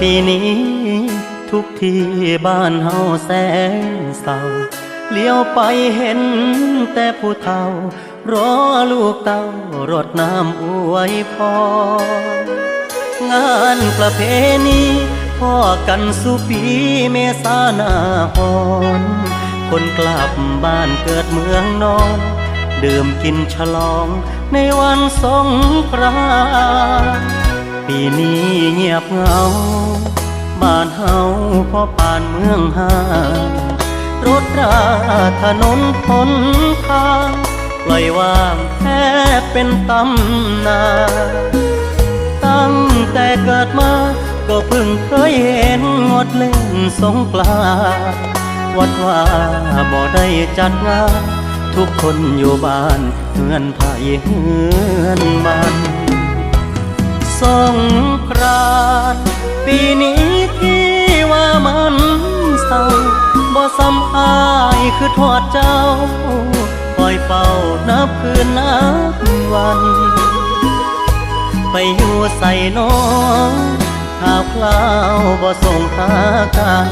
ปีนี้ ทุกที่บ้านเฮาแสนเศร้าเลี้ยวไปเห็นแต่ผู้เฒ่ารอลูกเต้ารดน้ำอวยพรงานประเพณีพ่อกันสุปีเมษาหนาหอนคนกลับบ้านเกิดเมืองนอนดื่มกินฉลองในวันสงกราน ปีนี้เงียบเหงา บ้านเฮาพอป่านเมืองหารถราถนนทนทางปล่อยว่างแทบเป็นตำนาตั้งแต่เกิดมาก็เพิ่งเคยเห็นงดเล่นสงกราวัดว่าบ่ได้จัดงาน ทุกคนอยู่บ้านเฮือนไผ่เฮือนมัน สงกรานปีนี้ที่ว่ามันเศร้าบ่ซ้ำอายคือทอดเจ้าคอยเฝ้านับคืนนับวัน ไปอยู่ใส่น้องข่าวคราวบ่ส่งหากัน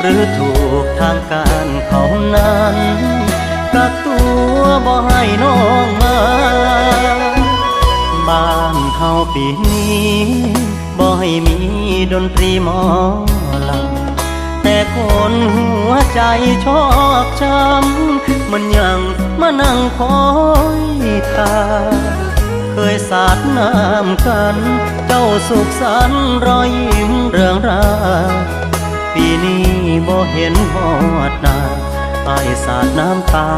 หรือถูกทางการเขานั้นกักตัวบ่ให้น้องมา ปีนี้บ่ให้มีดนตรีหมอลำแต่คนหัวใจชอกช้ำมันยังมานั่งคอยทาเคยสาดน้ำกัน เจ้าสุขสันรอยยิ้มเรื่องรา ปีนี้บ่เห็นหอดหน้าไอายสาดน้ำตา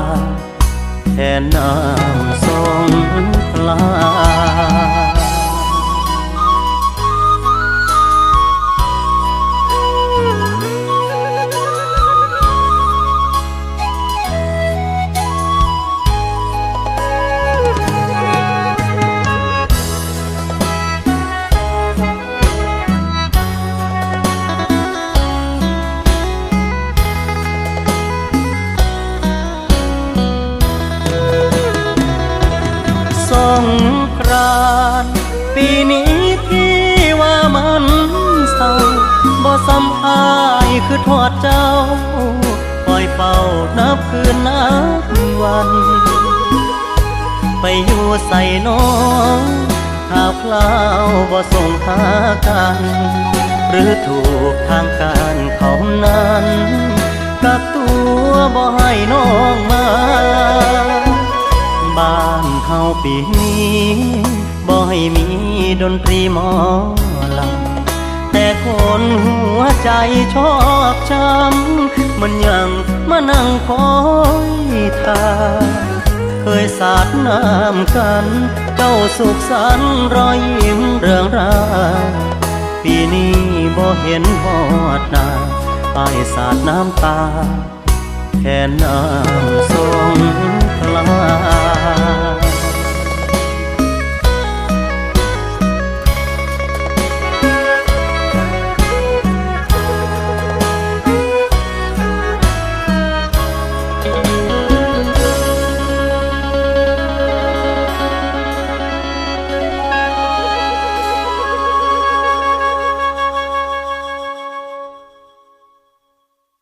แทนน้ำสงกรา ปีนี้ที่ว่ามันเศร้าบ่ซ้ำอายคือทอดเจ้าคอยเฝ้านับคืนนับวัน ไปอยู่ใส่น้องข่าวคราวบ่ส่งหากัน หรือถูกทางการเขานั้นกักตัวบ่ให้น้องมา บ้านเฮาปีนี้ บ่ให้มีดนตรีหมอลำแต่คนหัวใจชอกช้ำมันยังมานั่งคอยทาเคยสาดน้ำกัน เจ้าสุขสันรอยยิ้มเรื่องราปีนี้บ่เห็นหอดนาไอายสาดน้ำตาแค่น้ำสงกรา